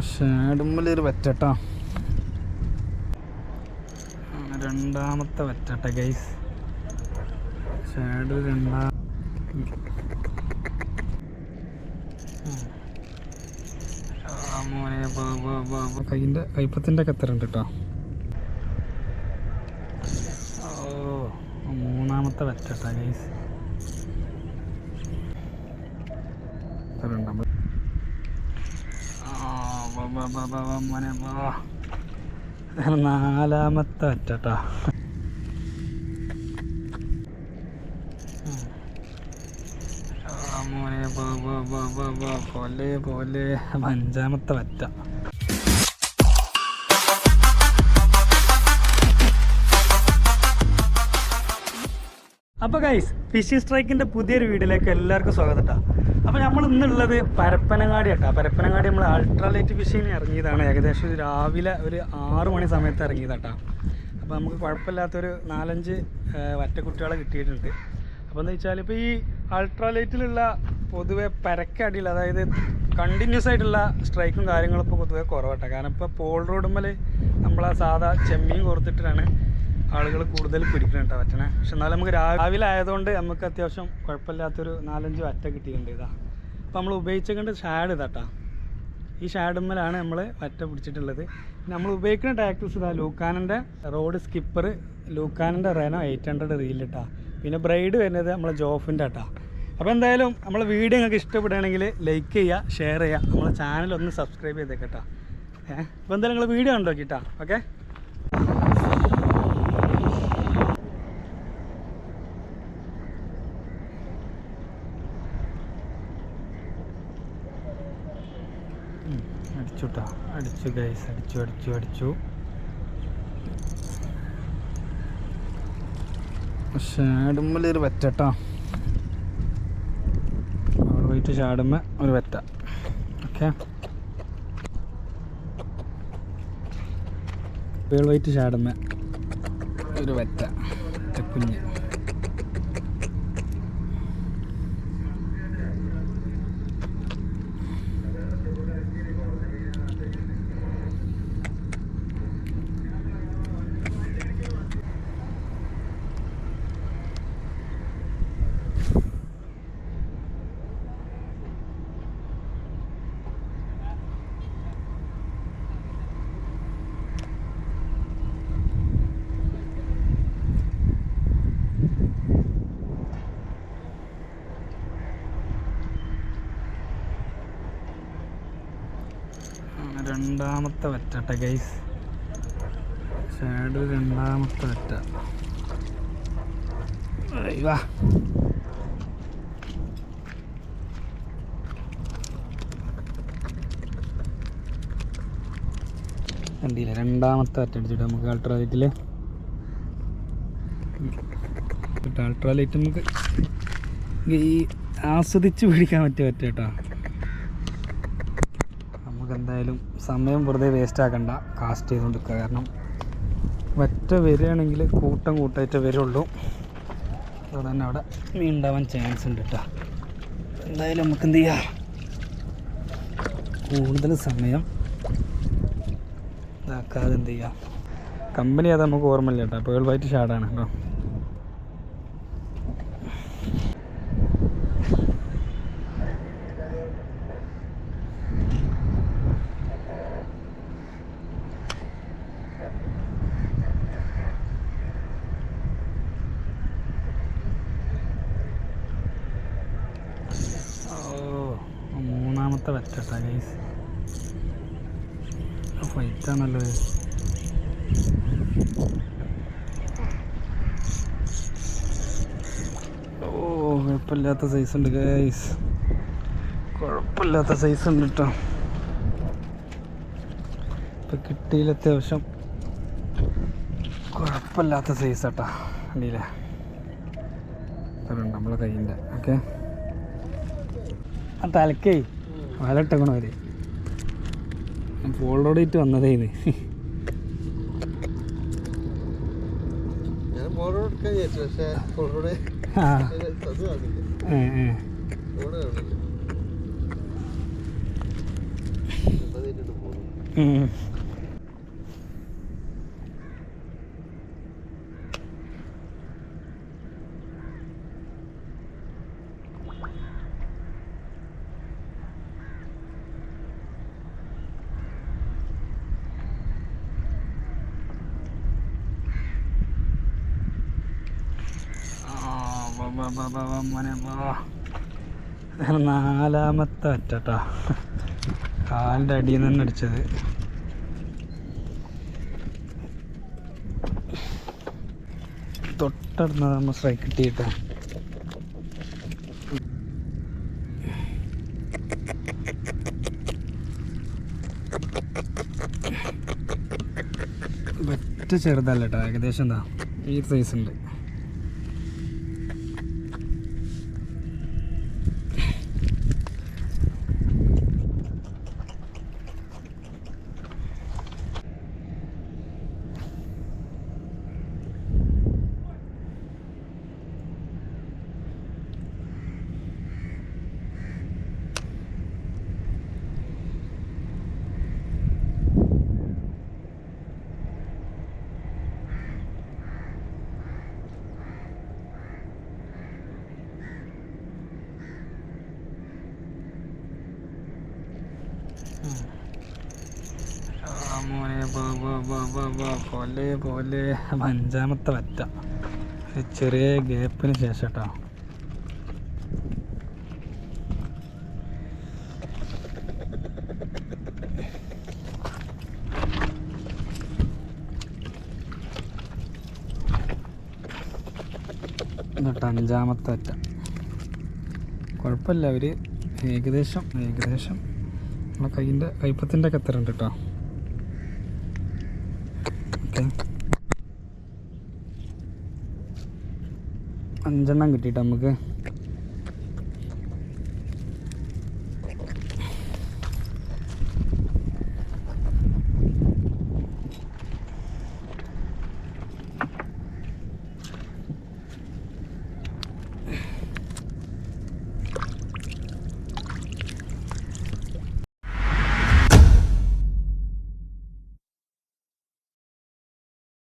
ഷാഡുമ്മലൊരു വെറ്റട്ട. രണ്ടാമത്തെ വെറ്റട്ട ഗൈസ് ഷാഡ് രണ്ടാം മോനെ. കൈന്റെ കൈപ്പത്തിന്റെ കത്തറുണ്ട് കേട്ടോ ഓ മൂന്നാമത്തെ വെറ്റട്ട ഗൈസ് രണ്ടാമത് ആ, വാ, വാ, വാ, വാ, വാ, മോനെ വാ. നാലാമത്തെ അറ്റട്ടാ മോനെ. പോലെ പോലെ. അഞ്ചാമത്തെ വറ്റ അപ്പോൾ ഗൈസ് ഫിഷിംഗ് സ്ട്രൈക്കിന്റെ പുതിയൊരു വീഡിയോയിലേക്ക് എല്ലാവർക്കും സ്വാഗതം കേട്ടോ അപ്പോൾ നമ്മൾ ഇന്നുള്ളത് പരപ്പനങ്ങാടി കേട്ടോ പരപ്പനങ്ങാടി നമ്മൾ അൾട്രാലൈറ്റ് മെഷീൻ ഇറങ്ങിയതാണ്. ഏകദേശം രാവിലെ ഒരു ആറു മണി സമയത്ത് ഇറങ്ങിയതാട്ടോ. അപ്പോൾ നമുക്ക് കുഴപ്പമില്ലാത്തൊരു നാലഞ്ച് വറ്റക്കുട്ടികളെ കിട്ടിയിട്ടുണ്ട്. അപ്പോൾ എന്താ വെച്ചാൽ ഇപ്പോൾ ഈ അൾട്രാലൈറ്റിലുള്ള പൊതുവെ പരക്കടിയിൽ അതായത് കണ്ടിന്യൂസ് ആയിട്ടുള്ള സ്ട്രൈക്കും കാര്യങ്ങളും ഇപ്പോൾ പൊതുവെ കുറവട്ടെ. കാരണം ഇപ്പോൾ പോൾ റോഡുമ്മൽ നമ്മളെ സാധാ ചെമ്മീൻ കോർത്തിട്ടാണ് ആളുകൾ കൂടുതൽ പിടിക്കുന്നുണ്ട് പറ്റണേ. പക്ഷെ എന്നാലും നമുക്ക് രാവിലെ ആയതുകൊണ്ട് നമുക്ക് അത്യാവശ്യം കുഴപ്പമില്ലാത്തൊരു നാലഞ്ച് വറ്റ കിട്ടിയിട്ടുണ്ട് ഇതാ. അപ്പോൾ നമ്മൾ ഉപയോഗിച്ചുകൊണ്ട് ഷാഡ് ഇതാട്ടാ ഈ ഷാഡുമ്മലാണ് നമ്മൾ വറ്റ പിടിച്ചിട്ടുള്ളത്. നമ്മൾ ഉപയോഗിക്കുന്ന ടാക്ടീസ് ഇതാ ലൂക്കാനന്റെ റോഡ് സ്കിപ്പർ ലൂക്കാനന്റെ റെനോ എയ്റ്റ് ഹൺഡ്രഡ് റീലിട്ടാ പിന്നെ ബ്രൈഡ് വരുന്നത് നമ്മളെ ജോഫിന്റെ ആട്ടാ അപ്പോൾ എന്തായാലും നമ്മളെ വീഡിയോ നിങ്ങൾക്ക് ഇഷ്ടപ്പെടുകയാണെങ്കിൽ ലൈക്ക് ചെയ്യുക ഷെയർ ചെയ്യുക. നമ്മളെ ചാനൽ ഒന്ന് സബ്സ്ക്രൈബ് ചെയ്തേക്കട്ടാ ഏഹ് അപ്പോൾ എന്തായാലും നിങ്ങൾ വീഡിയോ കണ്ടു നോക്കിയിട്ടാ ഓക്കെ അടിച്ചുട്ടാ അടിച്ചു ഗൈസ് അടിച്ചു അടിച്ചു അടിച്ചു. ഷാടുമ്മൽ ഒരു വറ്റട്ടാ അവിടെ പോയിട്ട് ഷാടുമ്മ ഒരു വെറ്റ. ഓക്കെ. പേൾ വൈറ്റ് ഷാടുമ്മ ഒരു വെറ്റ. കുഞ്ഞ് രണ്ടാമത്തെ വറ്റട്ട ഗൈസ് ഷാഡോ രണ്ടാമത്തെ വറ്റ. വാ. രണ്ടാമത്തെ വറ്റ അടിച്ചിട്ട് നമുക്ക് അൾട്രാലൈറ്റിൽ അൾട്രാലൈറ്റ് നമുക്ക് ഈ ആസ്വദിച്ച് പിടിക്കാൻ പറ്റിയ പറ്റ കേട്ടോ നമുക്ക് എന്തായാലും സമയം വെറുതെ വേസ്റ്റ് ആക്കണ്ട. കാസ്റ്റ് ചെയ്തുകൊണ്ട് കൊടുക്കുക കാരണം ഒറ്റ വരികയാണെങ്കിൽ കൂട്ടം കൂട്ടായിട്ട് വരുള്ളൂ. അതുകൊണ്ട് തന്നെ അവിടെ മീൻ ഉണ്ടാവാൻ ചാൻസ് ഉണ്ട് കേട്ടോ എന്തായാലും നമുക്ക് എന്ത് ചെയ്യാം? കൂടുതൽ സമയം ഇതാക്കാതെ എന്ത് ചെയ്യാം? കമ്പനി അത് നമുക്ക് ഓർമ്മയില്ല കേട്ടോ പേൾ വൈറ്റ് ഷാഡാണ് കേട്ടോ ഓ വറ്റട്ടാ ഗൈസ് ഫൈറ്റാണല്ലോ ഓ കുഴപ്പമില്ലാത്ത സൈസ് ഉണ്ട് ഗൈസ് കുഴപ്പമില്ലാത്ത സൈസ് ഉണ്ട് കേട്ടോ ഇപ്പം കിട്ടിയില്ല അത്യാവശ്യം കുഴപ്പമില്ലാത്ത സൈസ് കേട്ടോ കണ്ടില്ലേ നമ്മളെ കയ്യിന്റെ ഓക്കെ ആ തലക്കേ വലട്ടക്കണോ അവർ ഫോളോഡിട്ട് വന്നതേ ഇത്. ഞാൻ മോളോട് എടുക്കാൻ വിചാരിച്ചു പക്ഷേ മോളോട് ആ അത് കാണില്ല ഏ ഏ മോൾ കാണില്ല എന്താ നീട്ടിട്ട് പോകും ഉം. ആ, വാ, വാ, വാ, വാ, വാ, മോനെ, വാ. ഇതാണ് നാലാമത്തെ അറ്റട്ടാ കാലിന്റെ അടിയിൽ നിന്ന് അടിച്ചത് തൊട്ടടുന്നത് നമ്മൾ സ്ട്രൈക്ക് കിട്ടിയിട്ടാ പറ്റ ചെറുതല്ല കേട്ടോ ഏകദേശം എന്താ ഈ സൈസ് ഉണ്ട് പോലെ പോലെ. അഞ്ചാമത്തെ വറ്റ. ചെറിയ ഗ്യാപ്പിന് ശേഷം കേട്ടോ അഞ്ചാമത്തെ വറ്റ. കുഴപ്പമില്ല അവർ ഏകദേശം ഏകദേശം. നമ്മളെ കൈയിന്റെ കൈപ്പത്തിന്റെ ഉണ്ട് കേട്ടോ ഓക്കെ അഞ്ചെണ്ണം കിട്ടിയിട്ട് നമുക്ക്?